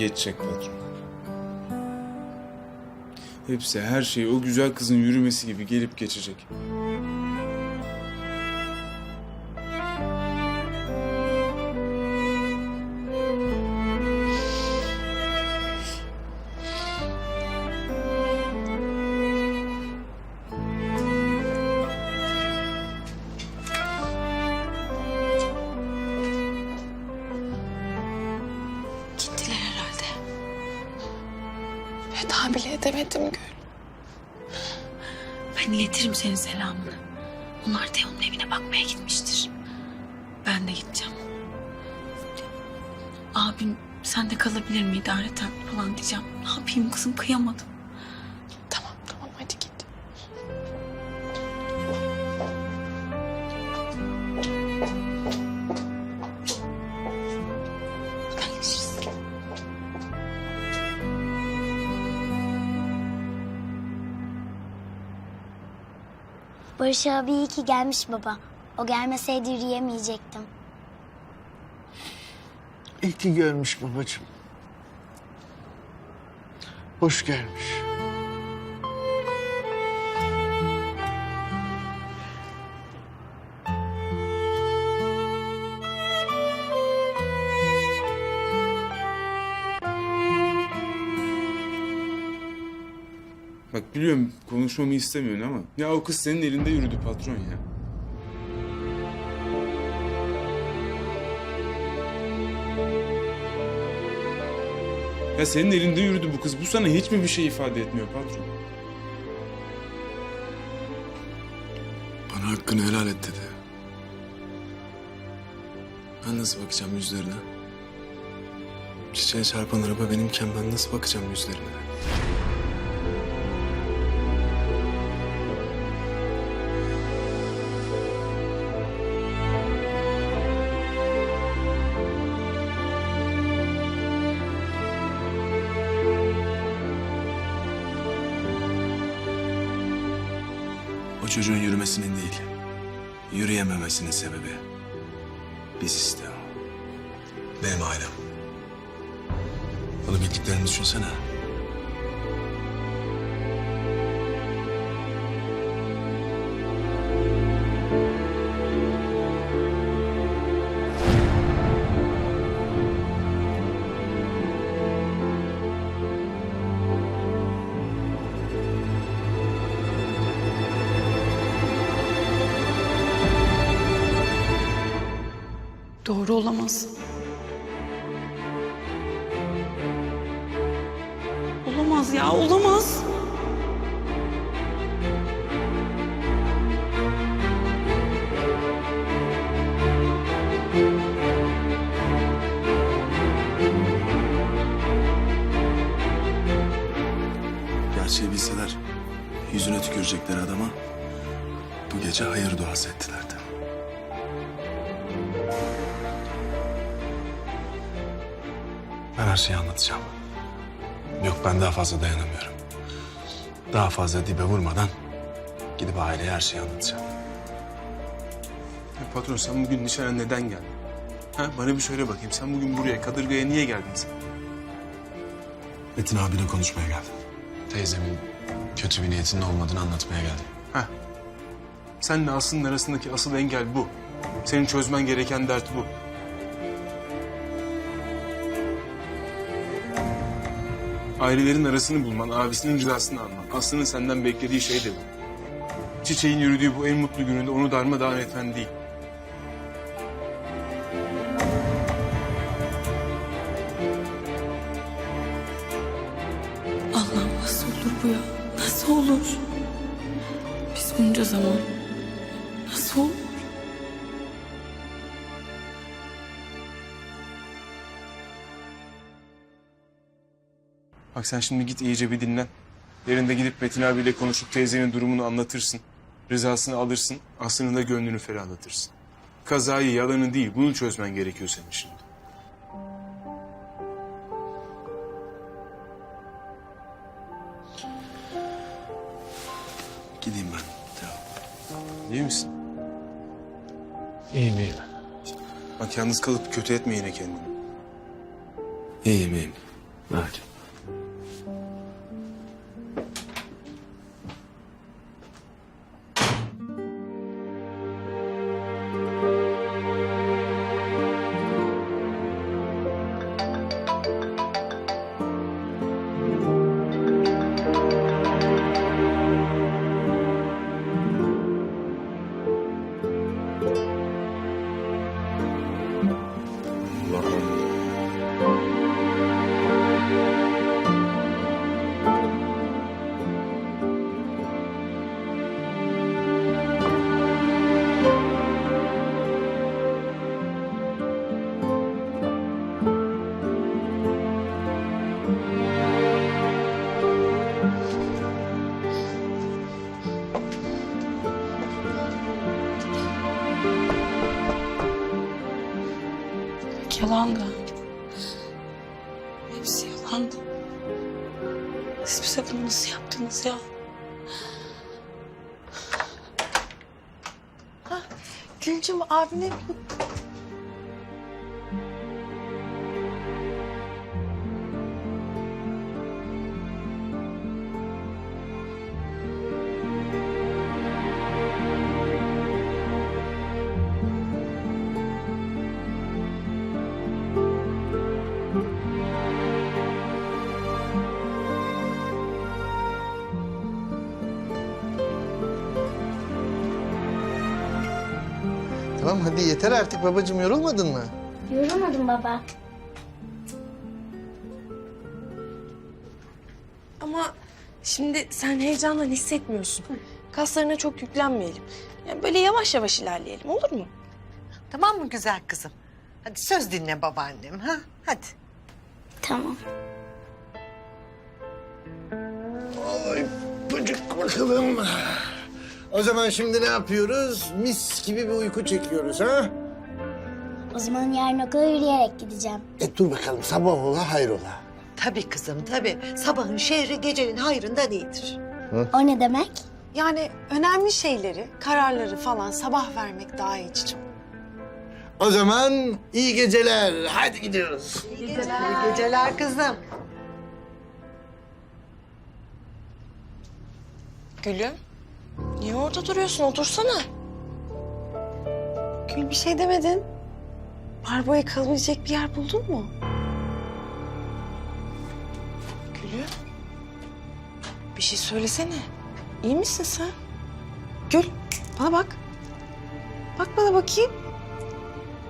geçecek patron. Hepsi her şey o güzel kızın yürümesi gibi gelip geçecek. Edemedim Gül. Ben iletirim senin selamını. Onlar Teo'nun evine bakmaya gitmiştir. Ben de gideceğim. Abim sen de kalabilir mi idareten falan diyeceğim. Ne yapayım kızım kıyamadım. Barış abi iyi ki gelmiş baba. O gelmeseydi yürüyemeyecektim. İyi ki gelmiş babacığım. Hoş gelmiş. Bak biliyorum konuşmamı istemiyorsun ama ya o kız senin elinde yürüdü patron ya. Ya senin elinde yürüdü bu kız. Bu sana hiç mi bir şey ifade etmiyor patron? Bana hakkını helal et dedi. Ben nasıl bakacağım yüzlerine? Çiçeğe çarpan araba benimken ben nasıl bakacağım yüzlerine? Çocuğun yürümesinin değil, yürüyememesinin sebebi biz istiyor. Benim ailem. Bunu bildiklerini düşünsene. Doğru olamaz. Olamaz ya olamaz. Gerçeği bilseler yüzüne tükürecekleri adama bu gece hayır duası ettilerdi. Her şeyi anlatacağım. Yok ben daha fazla dayanamıyorum. Daha fazla dibe vurmadan gidip aileye her şeyi anlatacağım. Ya patron sen bugün nişana neden geldin? Ha, bana bir söyle bakayım. Sen bugün buraya Kadırga'ya niye geldin sen? Metin abiyle konuşmaya geldim. Teyzemin kötü bir niyetinin olmadığını anlatmaya geldim. Ha. Senle Aslı'nın arasındaki asıl engel bu. Senin çözmen gereken dert bu. Ailelerin arasını bulman, abisinin rızasını alman. Aslı'nın senden beklediği şey de bu. Çiçeğin yürüdüğü bu en mutlu gününde onu darmadağın etmen değil. Allah'ım nasıl olur bu ya? Nasıl olur? Biz bunca zaman Bak sen şimdi git iyice bir dinlen. Yarın da gidip Metin abiyle konuşup teyzenin durumunu anlatırsın. Rızasını alırsın. Aslı'nın da gönlünü ferahlatırsın. Kazayı, yalanı değil. Bunu çözmen gerekiyor senin şimdi. Gideyim ben. Tamam. İyi misin? İyiyim iyiyim. Bak yalnız kalıp kötü etme yine kendini. İyiyim iyiyim. Hadi. Allah'ım. Yalandı. Hepsi yalandı. Siz bize bunu nasıl yaptınız ya? Gülcüm abine Tamam hadi yeter artık babacığım yorulmadın mı? Yorulmadım baba. Ama şimdi sen heyecandan hissetmiyorsun. Kaslarına çok yüklenmeyelim. Yani böyle yavaş yavaş ilerleyelim olur mu? Tamam mı güzel kızım? Hadi söz dinle babaannem ha? Hadi. Tamam. Ay bıcık bakalım. O zaman şimdi ne yapıyoruz? Mis gibi bir uyku çekiyoruz ha? O zaman yarın okula yürüyerek gideceğim. E dur bakalım sabah ola hayrola. Tabii kızım tabii. Sabahın şehri gecenin hayrından iyidir. O ne demek? Yani önemli şeyleri, kararları falan sabah vermek daha iyi Çiçim. O zaman iyi geceler. Hadi gidiyoruz. İyi geceler. İyi geceler kızım. Gülüm, niye orada duruyorsun? Otursana. Gül bir şey demedin. Barbo'ya kalabilecek bir yer buldun mu? Gülüm, bir şey söylesene. İyi misin sen? Gül, bana bak. Bak bana bakayım.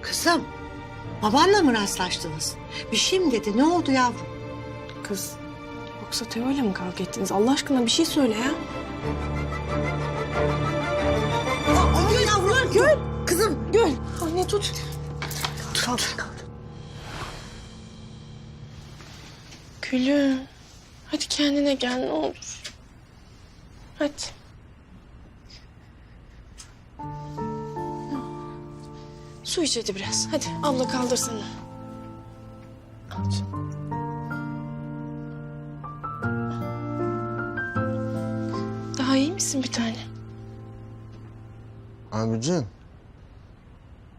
Kızım, babanla mı rastlaştınız? Bir şey mi dedi? Ne oldu yavrum? Kız, yoksa Teo'yla mı kavga ettiniz? Allah aşkına bir şey söyle ya. Gül yavrum, gül. Kızım, Gül, anne tut. kalk. Gülüm, hadi kendine gel ne olur. Hadi. Su iç hadi biraz. Hadi abla. Al canım. Daha iyi misin bir tane? Abicim.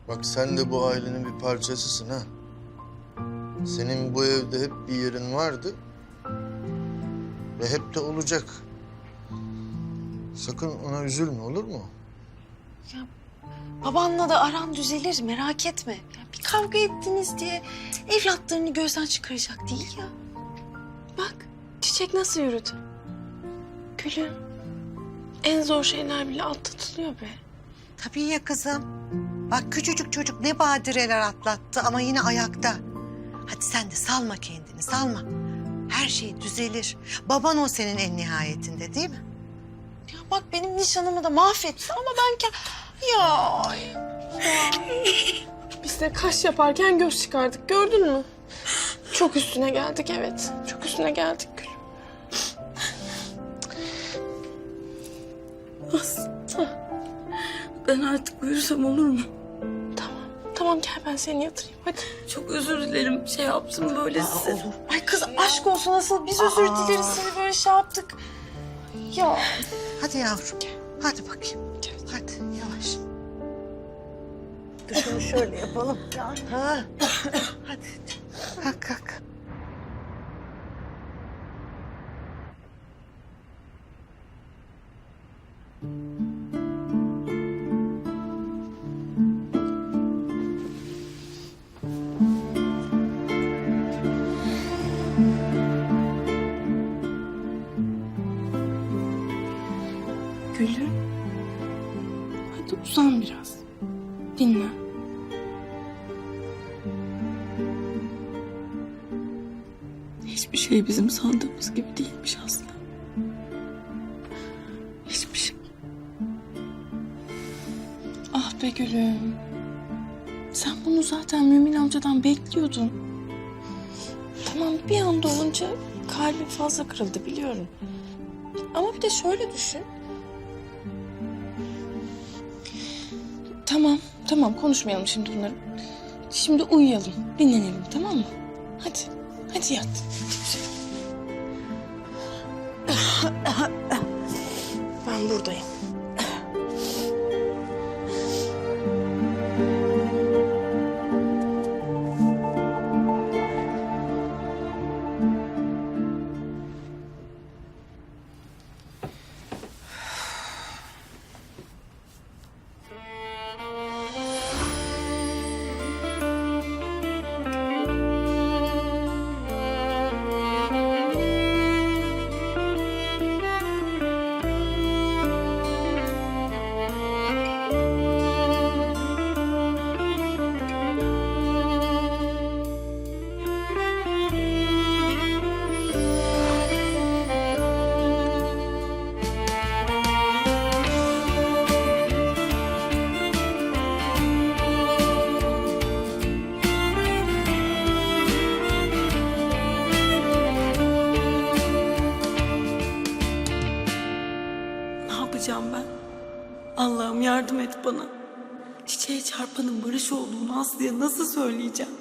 Bak sen de bu ailenin bir parçasısın ha. Senin bu evde hep bir yerin vardı. Ve hep de olacak. Sakın ona üzülme olur mu? Babanla da aran düzelir merak etme. Ya bir kavga ettiniz diye evlatlarını gözden çıkaracak değil ya. Bak çiçek nasıl yürüdü. Gülüm en zor şeyler bile atlatılıyor be. Tabii ya kızım. Bak küçücük çocuk ne badireler atlattı ama yine ayakta. Hadi sen de salma kendini, salma. Her şey düzelir. Baban o senin en nihayetinde değil mi? Ya bak benim nişanımı da mahvetti ama ben ke... Ya. Biz de kaş yaparken göz çıkardık gördün mü? Çok üstüne geldik evet. Çok üstüne geldik Gülüm. Ben artık uyursam olur mu? Tamam. Tamam gel ben seni yatırayım hadi. Çok özür dilerim. Şey yaptım böyle size. olur. Ay kız aşk olsun nasıl biz özür dileriz seni böyle şey yaptık. Ya. Hadi yavrum. Hadi bakayım. Hadi yavaş. Dur şunu şöyle yapalım. Ha. Hadi. Kalk kalk. Hadi uzan biraz. Dinlen. Hiçbir şey bizim sandığımız gibi değilmiş aslında. Hiçbir şey. Ah be gülüm. Sen bunu zaten Mümin amcadan bekliyordun. Tamam bir anda olunca kalbim fazla kırıldı biliyorum. Ama bir de şöyle düşün. Tamam, tamam konuşmayalım şimdi bunları. Şimdi uyuyalım, dinlenelim tamam mı? Hadi, hadi yat. Ben buradayım. Yardım et bana. Çiçeğe çarpanın Barış olduğunu Aslı'ya nasıl söyleyeceğim?